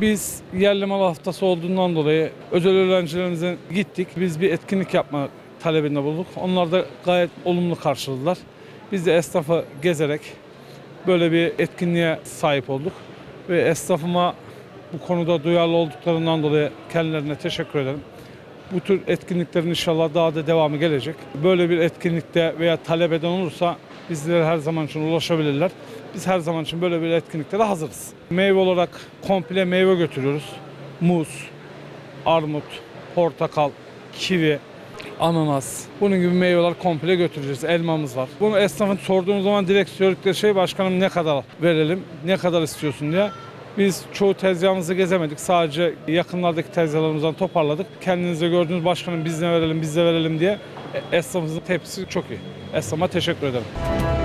Biz yerli mal haftası olduğundan dolayı özel öğrencilerimize gittik. Biz bir etkinlik yapma talebinde bulduk. Onlar da gayet olumlu karşıladılar. Biz de esnafı gezerek böyle bir etkinliğe sahip olduk. Ve esnafıma bu konuda duyarlı olduklarından dolayı kendilerine teşekkür ederim. Bu tür etkinliklerin inşallah daha da devamı gelecek. Böyle bir etkinlikte veya talep eden olursa bizlere her zaman için ulaşabilirler. Biz her zaman için böyle bir etkinlikte de hazırız. Meyve olarak komple meyve götürüyoruz. Muz, armut, portakal, kivi, ananas. Bunun gibi meyveler komple götüreceğiz. Elmamız var. Bunu esnafın sorduğunuz zaman direkt söyledikleri şey başkanım ne kadar verelim, ne kadar istiyorsun diye. Biz çoğu tezgahımızı gezemedik. Sadece yakınlardaki tezgahlarımızdan toparladık. Kendinizde gördüğünüz başkanım biz ne verelim, biz de verelim diye. Esnafımızın tepkisi çok iyi. Esnafa teşekkür ederim.